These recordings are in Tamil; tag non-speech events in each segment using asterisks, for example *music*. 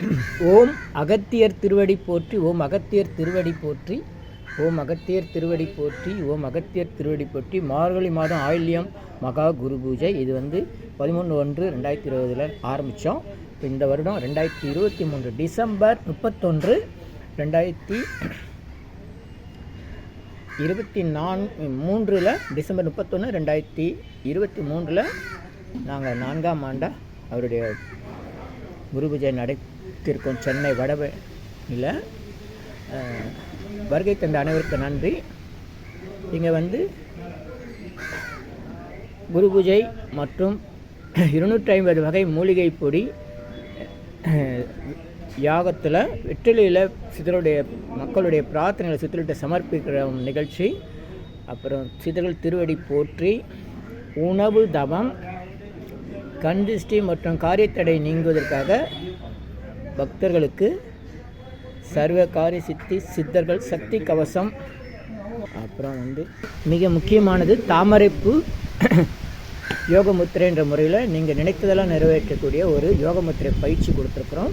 ஓம் அகத்தியர் திருவடி போற்றி ஓம் அகத்தியர் திருவடி போற்றி ஓம் அகத்தியர் திருவடி போற்றி ஓம் அகத்தியர் திருவடி போற்றி. மார்கழி மாதம் ஆயில்யம் மகா குரு பூஜை. இது வந்து பதிமூணு ஒன்று ரெண்டாயிரத்தி இருபதில் ஆரம்பித்தோம் இப்போ இந்த வருடம் ரெண்டாயிரத்தி இருபத்தி மூன்று டிசம்பர் முப்பத்தொன்று ரெண்டாயிரத்தி இருபத்தி நான் மூன்றில் டிசம்பர் முப்பத்தொன்று ரெண்டாயிரத்தி இருபத்தி மூன்றில் நாங்கள் நான்காம் ஆண்டாக அவருடைய குரு பூஜை இருக்கும் சென்னை வடபழனியில் வருகை தந்த அனைவருக்கு நன்றி. இங்கே வந்து குரு பூஜை மற்றும் இருநூற்றி ஐம்பது வகை மூலிகை பொடி யாகத்தில் வெற்றிலையில் சித்தருடைய மக்களுடைய பிரார்த்தனைகளை சித்தர்கிட்ட சமர்ப்பிக்கிற நிகழ்ச்சி. அப்புறம் சித்தர்கள் திருவடி போற்றி உணவு தவம் கண் மற்றும் காரியத்தடை நீங்குவதற்காக பக்தர்களுக்கு சர்வ காரிய சித்தி சித்தர்கள் சக்தி கவசம். அப்புறம் வந்து மிக முக்கியமானது தாமரைப்பூ *clears throat* யோகமுத்திரை என்ற முறையில் நீங்கள் நினைத்ததெல்லாம் நிறைவேற்றக்கூடிய ஒரு யோகமுத்திரை பயிற்சி கொடுத்துருக்குறோம்.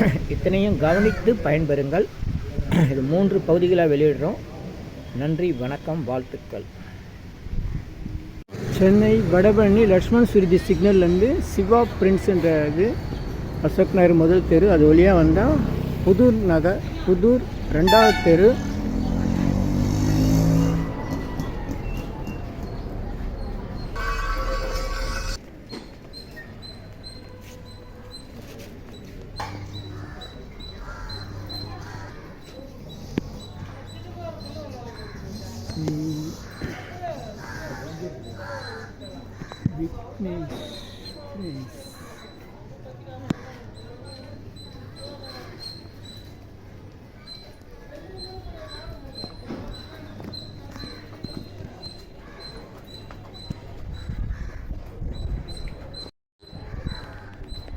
*clears throat* இத்தனையும் கவனித்து பயன்பெறுங்கள். *clears throat* இது மூன்று பகுதிகளாக வெளியிடுறோம். நன்றி வணக்கம் வாழ்த்துக்கள். சென்னை வடபழனி லக்ஷ்மண் சுருதி சிக்னல்லேருந்து சிவா பிரின்ஸ்ன்ற இது அசோக் நகர் முதல் தெரு அது வழியாக வந்தால் புதூர் நகர் புதூர் ரெண்டாவது தெரு விக்னேஷ் பிரின்ஸ்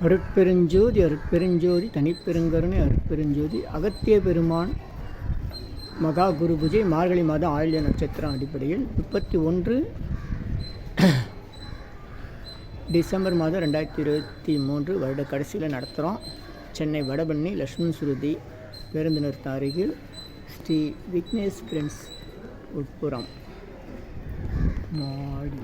அருட்பெருஞ்சோதி அருட்பெருஞ்சோதி தனிப்பெருங்கருணை அருட்பெருஞ்சோதி அகத்திய பெருமான் மகா குரு பூஜை மார்கழி மாதம் ஆயுள்ய நட்சத்திரம் அடிப்படையில் முப்பத்தி ஒன்று டிசம்பர் மாதம் ரெண்டாயிரத்தி இருபத்தி மூன்று வருட கடைசியில் நடத்துகிறோம் சென்னை வடபண்ணி லக்ஷ்மண் சுருதி பேருந்து நிறுத்த அருகில் ஸ்ரீ விக்னேஷ் பிரின்ஸ் உட்புறம். மாடி.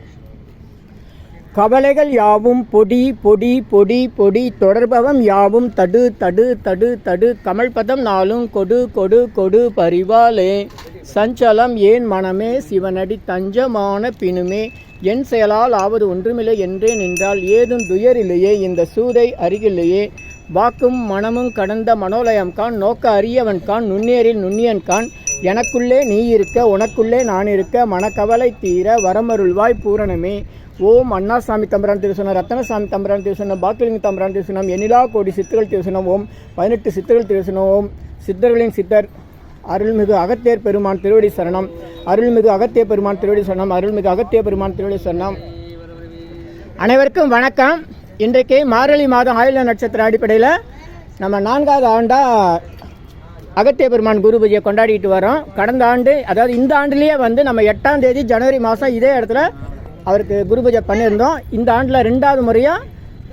கவலைகள் யாவும் பொடி பொடி பொடி பொடி தொடர்பவம் யாவும் தடு தடு தடு தடு. கமல்பதம் நாளும் கொடு கொடு கொடு பரிவாலே சஞ்சலம் ஏன் மனமே சிவனடி தஞ்சமான பினுமே. என் செயலால் ஆவது ஒன்றுமில்லை என்றே நின்றால் ஏதும் துயரில்லையே இந்த சூதை அருகில்லையே. வாக்கும் மனமும் கடந்த மனோலயம் கான் நோக்க அறியவன் கான் நுண்ணேரில் நுண்ணியன் கான். எனக்குள்ளே நீ இருக்க உனக்குள்ளே நான் இருக்க மனக்கவலை தீர வரமருள்வாய் பூரணமே. ஓம் அண்ணாசாமி தம்பரான் திருசனம் ரத்தனசாமி தம்பரான் திருசனம் பாக்கிலிங்க தம்பரான் திருசனம் எனிலா கோடி சித்தர்கள் திருசனம் ஓம் பதினெட்டு சித்தர்கள் திருசனம் ஓம் சித்தர்களின் சித்தர் அருள்மிகு அகத்தியர் பெருமான் திருவடி சரணம் அருள்மிகு அகத்திய பெருமான் திருவடி சரணம் அருள்மிகு அகத்திய பெருமான் திருவடி சரணம். அனைவருக்கும் வணக்கம். இன்றைக்கு மார்கழி மாதம் ஆயுள நட்சத்திர அடிப்படையில் நம்ம நான்காவது ஆண்டாக அகத்திய பெருமான் குரு பூஜையை கொண்டாடிட்டு வரோம். கடந்த ஆண்டு அதாவது இந்த ஆண்டுலேயே வந்து நம்ம எட்டாம் தேதி ஜனவரி மாதம் இதே இடத்துல அவருக்கு குரு பூஜை பண்ணியிருந்தோம். இந்த ஆண்டில் ரெண்டாவது முறையாக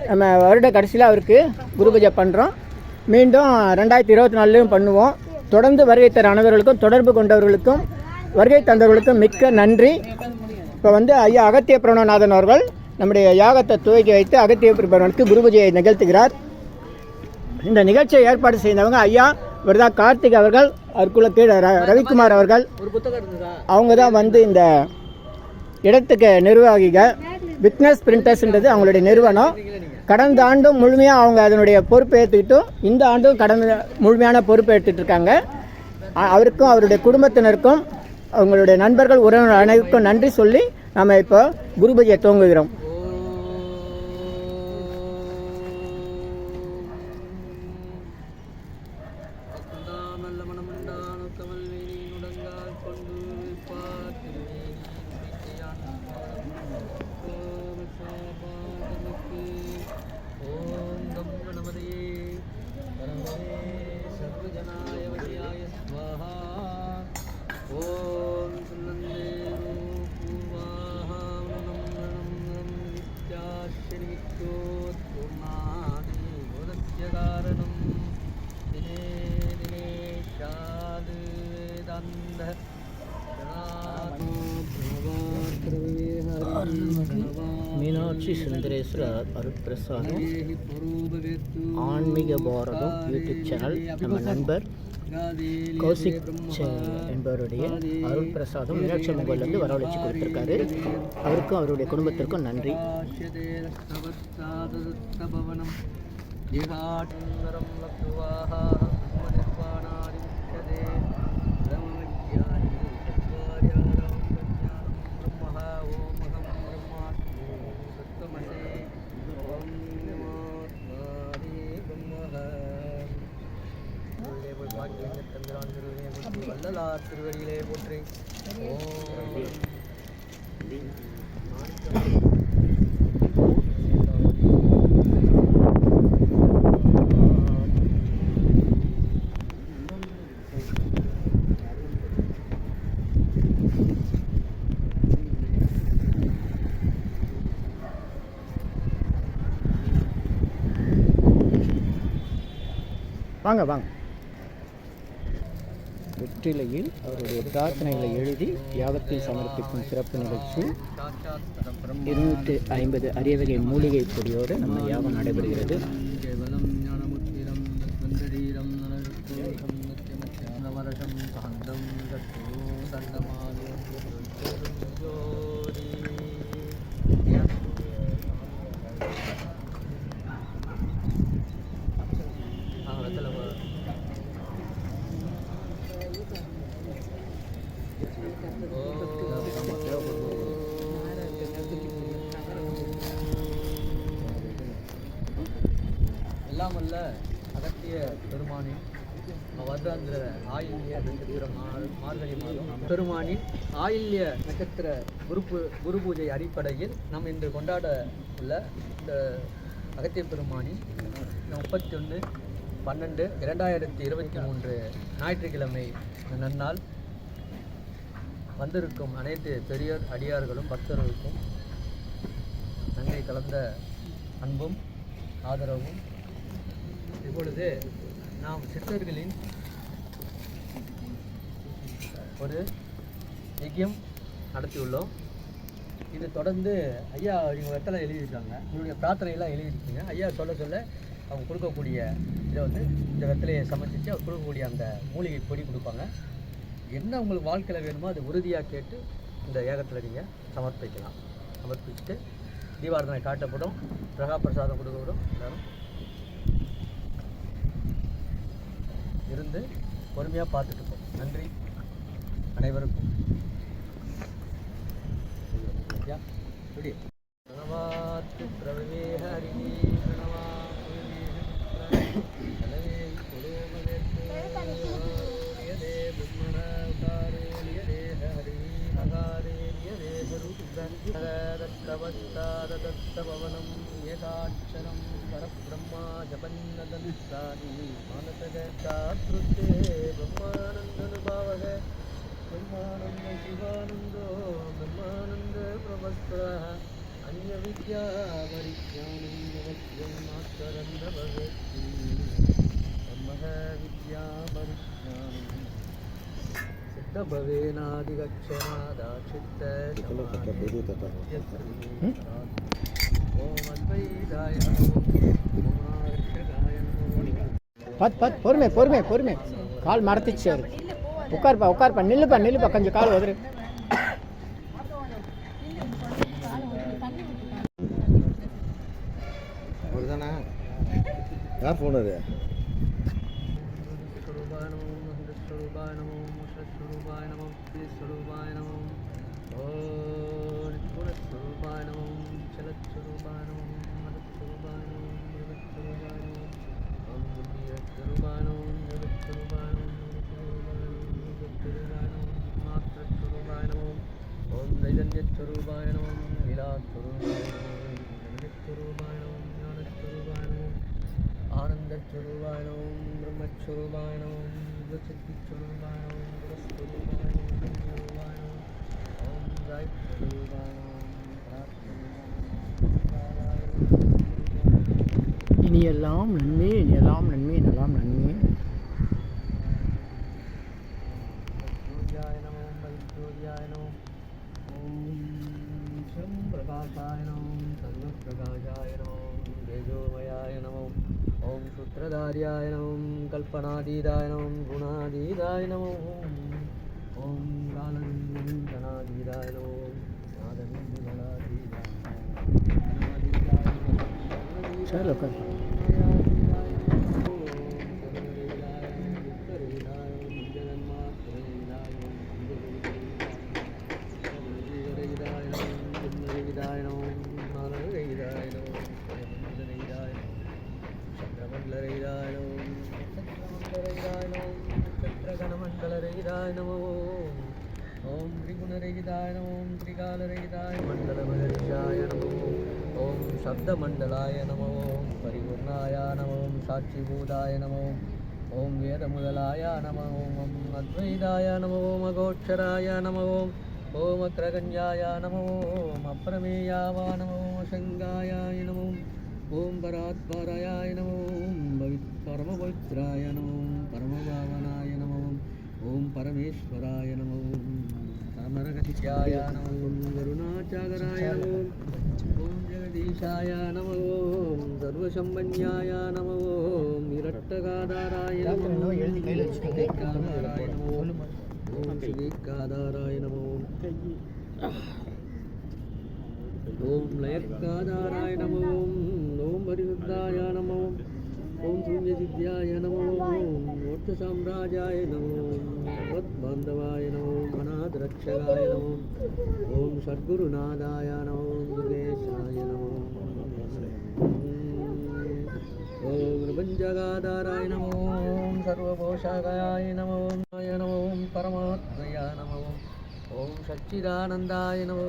நம்ம வருட கடைசியில் அவருக்கு குரு பூஜை பண்ணுறோம் மீண்டும் ரெண்டாயிரத்தி இருபத்தி நாலுலேயும் பண்ணுவோம். தொடர்ந்து வருகை தர அனைவர்களுக்கும் தொடர்பு கொண்டவர்களுக்கும் வருகை தந்தவர்களுக்கும் மிக்க நன்றி. இப்போ வந்து ஐயா அகத்திய பிரணவநாதன் அவர்கள் நம்முடைய யாகத்தை துவக்கி வைத்து அகத்திய பெருமானுக்கு குரு பூஜையை நிகழ்த்துகிறார். இந்த நிகழ்ச்சியை ஏற்பாடு செய்தவங்க ஐயா விரதா கார்த்திக் அவர்கள் அவருக்குள்ள கீழே ர- ரவிக்குமார் அவர்கள். அவங்க தான் வந்து இந்த இடத்துக்கு நிர்வாகிகள் விக்னஸ் பிரிண்டர்ஸ்ன்றது அவங்களுடைய நிறுவனம். கடந்த ஆண்டும் முழுமையாக அவங்க அதனுடைய பொறுப்பை ஏற்றுக்கிட்டும் இந்த ஆண்டும் கடந்த முழுமையான பொறுப்பை இருக்காங்க அவருக்கும் அவருடைய குடும்பத்தினருக்கும் அவங்களுடைய நண்பர்கள் உறவினர் அனைவருக்கும் நன்றி சொல்லி நம்ம இப்போ குருபகையை துவங்குகிறோம். சுந்தரேஸ்வரர் அருட்பிரசாதம் ஆன்மீக பாரதம் யூடியூப் சேனல் நம்ம நண்பர் கௌசிக் என்பவருடைய அருள் பிரசாதம் மீனாட்சி அம்மன் கோயிலேருந்து வரவழைச்சு கொடுத்துருக்காரு அவருக்கும் அவருடைய குடும்பத்திற்கும் நன்றி பவனம் திருவடிகளே போற்றி. வாங்க வாங்க. வெற்றிலையில் அவருடைய பிரார்த்தனைகளை எழுதி யாகத்தை சமர்ப்பிக்கும் சிறப்பு நிகழ்ச்சி இருநூற்றி ஐம்பது அரியவகை மூலிகை பொடியோடு நம்ம யாகம் நடைபெறுகிறது Thank you. எல்லாம் அகத்திய பெருமானின் வருடாந்திர ஆயில்ய நட்சத்திர மார்கழி மாதம் பெருமானின் ஆயில்ய நட்சத்திர குரு குரு பூஜை அடிப்படையில் நாம் இன்று கொண்டாட உள்ள இந்த அகத்திய பெருமானின் முப்பத்தி ஒன்று பன்னெண்டு இரண்டாயிரத்தி இருபத்தி மூன்று ஞாயிற்றுக்கிழமை நன்னாள் வந்திருக்கும் அனைத்து பெரியோர் அடியார்களும் பக்தர்களுக்கும் நன்றி கலந்த அன்பும் ஆதரவும். இப்பொழுது நாம் சித்தர்களின் ஒரு யஜ்யம் நடத்தியுள்ளோம். இது தொடர்ந்து ஐயா இவங்க வெத்தலை எழுதியிருக்காங்க. இவருடைய பிரார்த்தனையெல்லாம் எழுதியிருக்கீங்க. ஐயா சொல்ல சொல்ல அவங்க கொடுக்கக்கூடிய இதை வந்து இந்த வெத்தலையை சமைச்சிட்டு அவர் கொடுக்கக்கூடிய அந்த மூலிகை பொடி கொடுப்பாங்க. என்ன உங்களுக்கு வாழ்க்கையில் வேணுமோ அதை உறுதியாக கேட்டு இந்த ஏகத்தில் நீங்கள் சமர்ப்பிக்கலாம். சமர்ப்பிச்சுட்டு தீபாரதனை காட்டப்படும். பிரகா பிரசாதம் கொடுக்கப்படும். எல்லாரும் இருந்து பொறுமையாக பார்த்துட்டு போகும் நன்றி. அனைவருக்கும். பத் பத் பொறுமை பொறுமை பொறுமை. கால் மரத்துச்சு அவரு. உட்காருப்பா உட்காருப்பா. நில்லுப்பா நில்லுப்பா. கொஞ்சம் கால் உதறு. யார் ஃபோன் ஞானஸ்வரூபாணோம் ஞானஸ்வரூபாணோம் ஆனந்தஸ்வரூபாணோம் பிரம்மஸ்வரூபாணோம் சித்திஸ்வரூபாணோம் குரஸ்வரூபாணோம் ஸ்வரூபாணோம் ஓம் ராய்ஸ்வரூபாணோம் பிரார்த்தனை இனியெல்லாம் நன்மையே तेजोमयाय नमो। ॐ सूत्रधार्याय नमो। कल्पनादीदाय नमो। गुणादीदाय नमो। ॐ कालनिन्दनादीदाय नमो। नादनिन्दनादीदाय चलो कर சப்தமண்டலாய நமவோம் பரிபூர்ணாயா நமவோம் சாட்சி பூதாய நமவோம் ஓம் வேத முதலாய நமவோம் ஓம் அத்வைதாய நமவோம் அகோட்சராய நமவோம் ஓம் அக்ரகஞ்சாய நமவோம் அப்ரமேயாவா நமவோம் சங்காயாய நமோம் ஓம் பராத்பராயாய நமோம் பரமபவித்ராய நமோம் பரமபாவனாய நமோம் ஓம் பரமேஸ்வராய நமோம் பரமரகதியாய நமோம் கருணாச்சாகராய நமோம் ஜெகதீஷாய நம ஓம் சர்வசம்பன்யாய நம ஓம் இரட்டகாதாராய நமோகாதாராய நமோம் ஸ்ரீகாதாராய நமோம் ஓம் லயக்காதாராய நமோம் ஓம் பரிசுத்தாய நமோம் ஓம் சூரியசித்யாய நமோ மோட்சசாம்ராஜாய நமோ பகவத்பாந்தவாய நமோ அநாதரக்ஷகாய நமோ ஓம் சத்குருநாதாய நமோ துர்கேஷாய நமோ ஓம் பிரபஞ்சகாதாராய நமோ ஓம் சர்வபோஷகாய நமோ நாய நமோ பரமாத்மயா நமோ ஓம் சச்சிதானந்தாய நமோ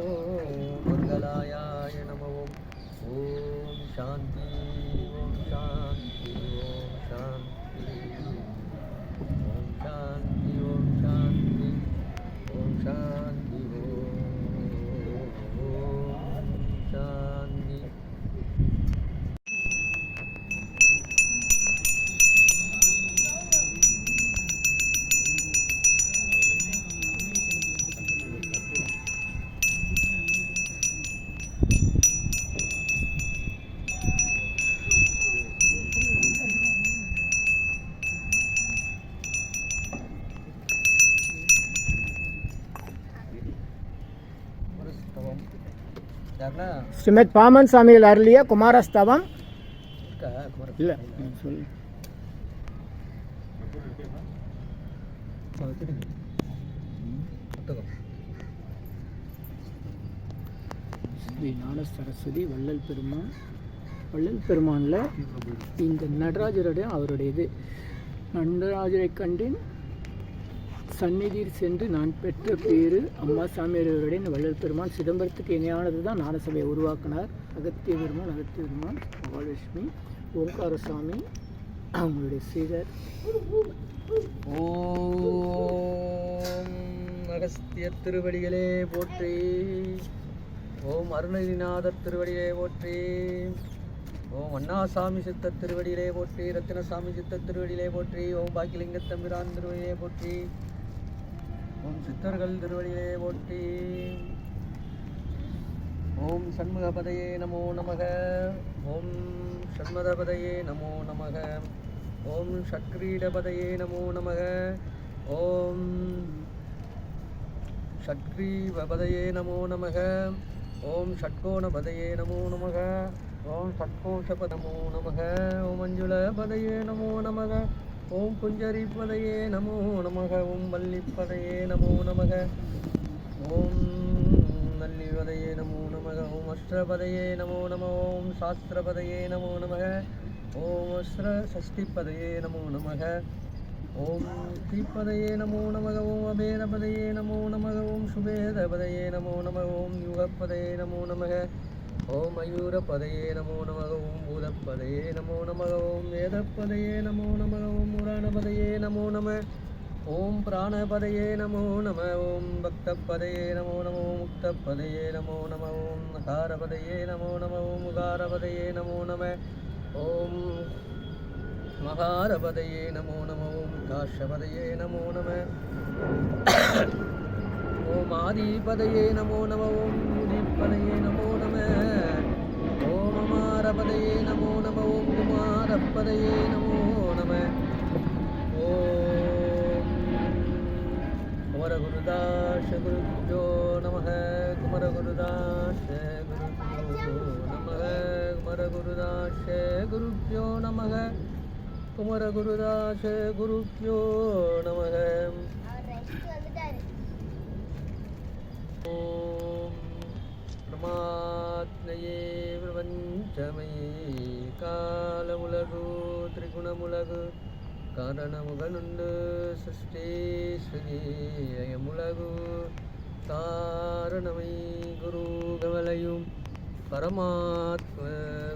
மங்களாயாய நமோ ஓம் சாந்தி ஸ்ரீமத் பாமன் சாமிகள் அருளிய குமாரஸ்தவம். இல்லை சொல்லு. ஸ்ரீ ஞான சரஸ்வதி வள்ளல் பெருமான். வள்ளல் பெருமானில் இந்த நடராஜருடைய அவருடைய இது நடராஜரை கண்டேன். சந்நிதியில் சென்று நான் பெற்ற பேரு அம்மா சாமியாரவருடைய வள்ளல் பெருமான் சிதம்பரத்துக்கு இணையானது தான் ஞானசபையை உருவாக்கினார். அகத்திய பெருமான் அகத்திய பெருமான் மகாலட்சுமி ஓங்காரசாமி அவங்களுடைய சீடர். ஓம் அகஸ்திய திருவடிகளே போற்றி. ஓம் அருணகிரிநாதர் திருவடிகளே போற்றி. ஓம் அண்ணாசாமி சித்த திருவடியிலே போற்றி. ரத்தினசாமி சித்த திருவடியிலே போற்றி. ஓம் பாக்கிலிங்க தம்பிரான் திருவடியிலே போற்றி. உன் சித்தர்கள் திருவடியிலே ஓட்டி. ஓம் சண்முகபதையே நமோ நமக. ஓம் சண்மதபதையே நமோ நமக. ஓம் ஷட்கிரீடபதையே நமோ நமக. ஓம் ஷட்கிரீவபதையே நமோ நமக. ஓம் ஷட்கோணபதையே நமோ நமக. ஓம் ஷட்கோஷப நமோ நமக. ஓம் மஞ்சுளபதையே நமோ நமக. ஓம் குஞ்சரிப்பதையே நமோ நமக ஓம் வள்ளிப்பதையே நமோ நமக. ஓம் நல்லிவதையே நமோ நமக ஓம் அஷ்டபதையே நமோ நம ஓம் சாஸ்திரபதையே நமோ நமக. ஓம் அஸ்ர சஷ்டிப்பதையே நமோ நமக. ஓம் தீப்பதையே நமோ நமக ஓம் அபேதபதையே நமோ நமக ஓம் சுபேதபதையே நமோ நமக ஓம் யுகப்பதையே நமோ நமக. ஓம் மயூரப்பதையே நமோ நமக ஓம் பூதப்பதையே நமோ நமக ஓம் வேதப்பதையே நமோ நமக ஓம் புராணபதையே நமோ நம ஓம் பிராணபதையே நமோ நம ஓம் பக்தப்பதையே நமோ நம ஓம் முக்தப்பதையே நமோ நம ஓம் நகாரபதையே நமோ நம ஓம் உகாரபதையே நமோ நம ஓம் மகாரபதையே நமோ நம ஓம் காஷபதையே நமோ நம ஓம் ஆதிபதையே நமோ நம ஓம் உதிப்பதையே நமோ நம ஓம் அமாரபதையே நமோ நம கணாத்பதையே நமோ நம ஓம் குமரகுருதாஷ குருப்யோ நம குமரகுருதாஷ குருப்யோ நம குமரகுருதாஷ குருப்யோ நம குமரகுருதாஷ குருப்யோ நம ஓம் பரமாத்மையே பிரபஞ்சமையே கால உலகு திரிகுணமுலகு காரணமுகனுண்டு சிருஷ்டேஸ்வரி அயமுலகு காரணமை குரு கவலையும் பரமாத்ம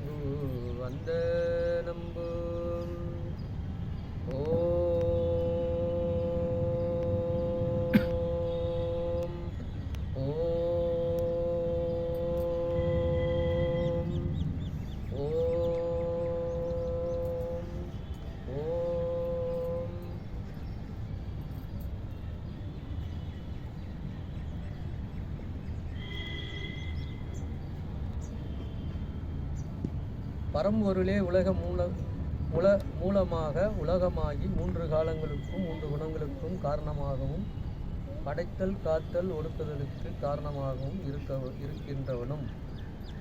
குரு வந்த நம்பும் ஓ ஓம் ஓம் ஓம் பரம்பொருளே உலக மூல உல மூலமாக உலகமாகி மூன்று காலங்களுக்கும் மூன்று குணங்களுக்கும் காரணமாகவும் படைத்தல் காத்தல் ஒடுக்குதலுக்கு காரணமாகவும் இருக்க இருக்கின்றவனும்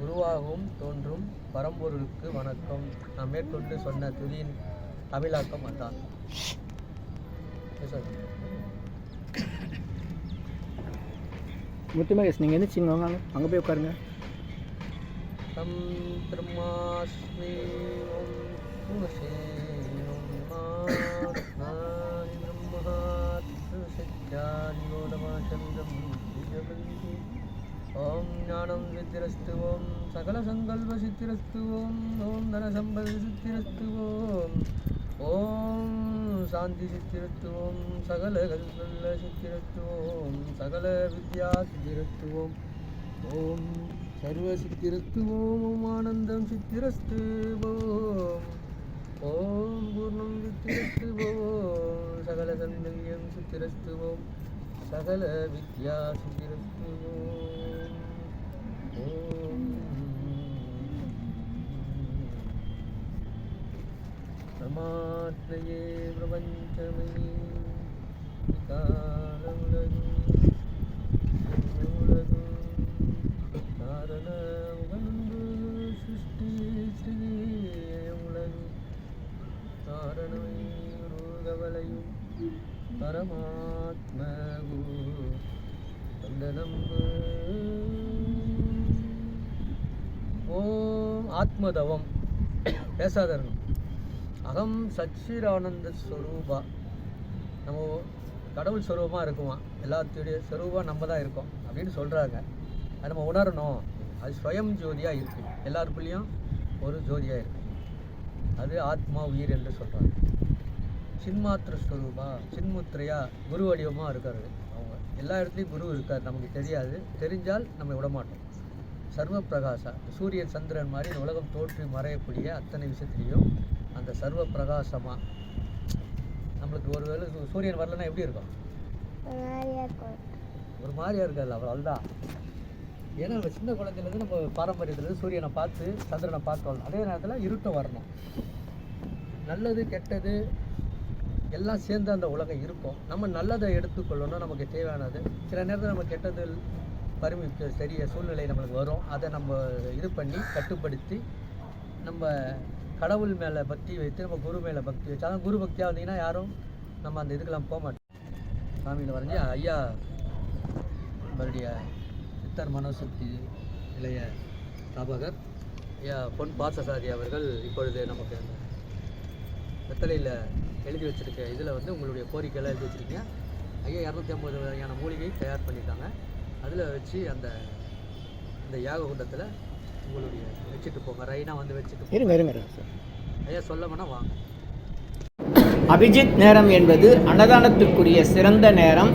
உருவாகவும் தோன்றும் பரம்பொருளுக்கு வணக்கம். நான் மேற்கொண்டு சொன்ன துதியின் தமிழாக்கம் அதான். முத்துமகேஷ் நீங்கள் எந்திரிச்சிங்க வாங்க. அங்கே போய் உட்காருங்க. தம் பிரம்மாஸ்மி ஓம் ிரம்மஹாத்யாரியோ நமச்சந்திரம் ஓம் ஞானம் சித்திரஸ்து ஓம் சகல சங்கல்ப சித்திரஸ்து ஓம் ஓம் தனசம்பல் சித்திரஸ்து ஓம் ஓம் சாந்தி சித்திரத்து ஓம் சகல கல்வல்ல சித்திரத்து சகல வித்யா சித்திரத்து ஓம் ஓம் സർവസിദ്ധിരസ്തു ഓം ആനന്ദം സിദ്ധിരസ്തു ഓം പൂർണം സിദ്ധിരസ്തു സകല സന്ദവ്യം സിദ്ധിരസ്തു സകല വിദ്യാ ഓം പ്രപഞ്ചമേ. காரண உகந்து சிருஷ்டி ஸ்ரீ காரணமை கவலையும் பரமாத்ம குரு நம்பு ஓம் ஆத்மதவம். பேசாதரணும். அகம் சச்சிரானந்த ஸ்வரூபா. நம்ம கடவுள் ஸ்வரூபமாக இருக்குமா? எல்லாத்துடைய ஸ்வரூபம் நம்ம தான் இருக்கோம் அப்படின்னு சொல்கிறாங்க அது நம்ம உணரணும். அது ஸ்வயம் ஜோதியாக இருக்குது எல்லாருக்குள்ளேயும் ஒரு ஜோதியாக இருக்குது அது ஆத்மா உயிர் என்று சொல்கிறாங்க சின்மாத்திர ஸ்வரூபா சின்முத்திரையா குரு வடிவமாக இருக்காரு அவங்க. எல்லா இடத்துலையும் குரு இருக்கார் நமக்கு தெரியாது. தெரிஞ்சால் நம்ம விட மாட்டோம். சர்வ பிரகாசா சூரியன் சந்திரன் மாதிரி உலகம் தோன்றி மறையக்கூடிய அத்தனை விஷயத்துலையும் அந்த சர்வ பிரகாசமாக நம்மளுக்கு ஒரு வேளை சூரியன் வரலன்னா எப்படி இருக்கும்? ஒரு மாதிரியா இருக்காது அவ்வளோதான் ஏன்னா நம்ம சின்ன குழந்தையிலேருந்து நம்ம பாரம்பரியத்துலேருந்து சூரியனை பார்த்து சந்திரனை பார்த்து வரணும் அதே நேரத்தில் இருட்டம் வரணும். நல்லது கெட்டது எல்லாம் சேர்ந்து அந்த உலகம் இருக்கும். நம்ம நல்லதை எடுத்துக்கொள்ளணும் நமக்கு தேவையானது. சில நேரத்தில் நம்ம கெட்டது பரிமிக்க சரிய சூழ்நிலை நம்மளுக்கு வரும். அதை நம்ம இது பண்ணி கட்டுப்படுத்தி நம்ம கடவுள் மேலே பக்தி வைத்து நம்ம குரு மேலே பக்தி வச்சு அதான் குரு பக்தியாக வந்தீங்கன்னா யாரும் நம்ம அந்த இதுக்கெல்லாம் போக மாட்டோம். சாமியில் வரைஞ்சி ஐயா நம்மளுடைய சித்தர் மனோசக்தி இளைய ஸ்தாபகர். ஐயா பொன் பார்த்தசாரி அவர்கள் இப்பொழுது நமக்கு அந்த வெத்தலையில் எழுதி வச்சிருக்க இதில் வந்து உங்களுடைய கோரிக்கையெல்லாம் எழுதி வச்சிருக்கீங்க. ஐயா இரநூத்தி ஐம்பது வகையான மூலிகை தயார் பண்ணியிருக்காங்க. அதில் வச்சு அந்த இந்த யாக குண்டத்தில் உங்களுடைய வச்சுட்டு போங்க. ரைனாக வந்து வச்சுட்டு. இருங்க இருங்க ஐயா சொல்ல வாங்க. அபிஜித் நேரம் என்பது அன்னதானத்திற்குரிய சிறந்த நேரம்.